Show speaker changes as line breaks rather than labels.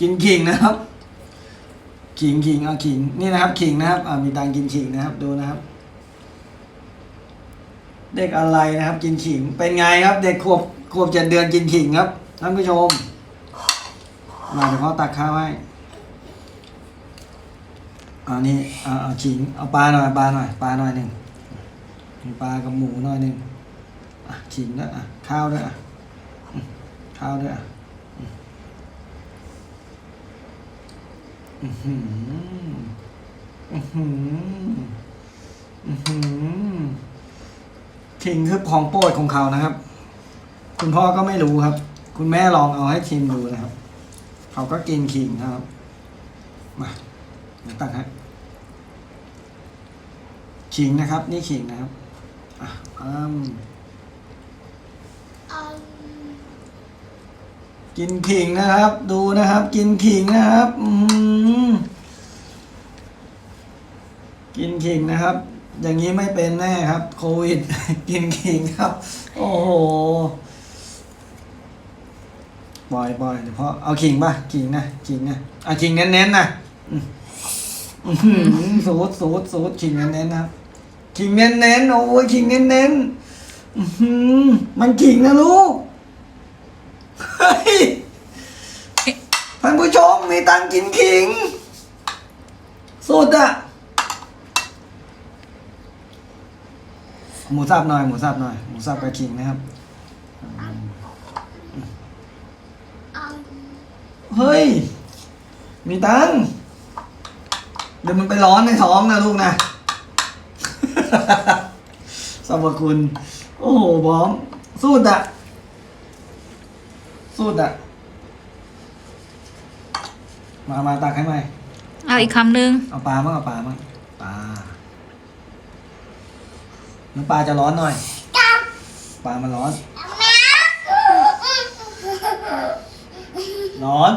กินขิงนะครับขิงขิงเอาขิงนี่นะครับขิงนะครับอ่ามีตังกินขิงนะครับดูนะครับ เด็กอะไรนะครับ กินขิงเป็นไงครับ เด็กขวบขวบเจ็ดเดือนกินขิงครับท่านผู้ชมมาเดี๋ยวเขาตักข้าวให้อ่านี่เอาเอาขิงเอาปลาหน่อยปลาหน่อยปลาหน่อยหนึ่งมีปลากับหมูหน่อยหนึ่งขิงด้วยอะข้าวด้วยอะข้าวด้วยอะอืม อือหืออือหืออือหือขิงคือของโปรดของเขานะครับ คุณพ่อก็ไม่รู้ครับ คุณแม่ลองเอาให้ชิมดูนะครับ เขาก็กินขิงนะครับ มาเดี๋ยวตักให้ขิงนะครับ นี่ขิงนะครับ อะอ้าม กินขิงนะครับ ดูนะครับ กินขิงนะครับอืมกินขิงนะครับ อย่างนี้ไม่เป็นแน่ครับ โควิด กินขิงครับ โอ้โหบอยบอยเดี๋ยวพ่อเอาขิงป่ะขิงนะขิงนะเอาขิงเน้นๆนะอืมอื้อหือสูดสูดสูดขิงเน้นๆนะครับขิงเน้นๆโอ้ยขิงเน้นๆอื้อหือมันขิงนะลูกเฮ้ย ท่านผู้ชมมีตังกินขิง สุดอะหมูสับหน่อยหมูสับหน่อยหมูสับกับขิงนะครับ เฮ้ย มีตังเดี๋ยวมันไปร้อนในท้องนะลูกนะสรรพคุณ โอ้โหบอมสูดอะสูดอะ มามาตักให้ไหม
เอาอีกคำหนึ่ง
เอาปลาบ้างเอาปลาบ้างปลาน้ำปลาจะร้อนหน่อยปลามันร้อน ร้อน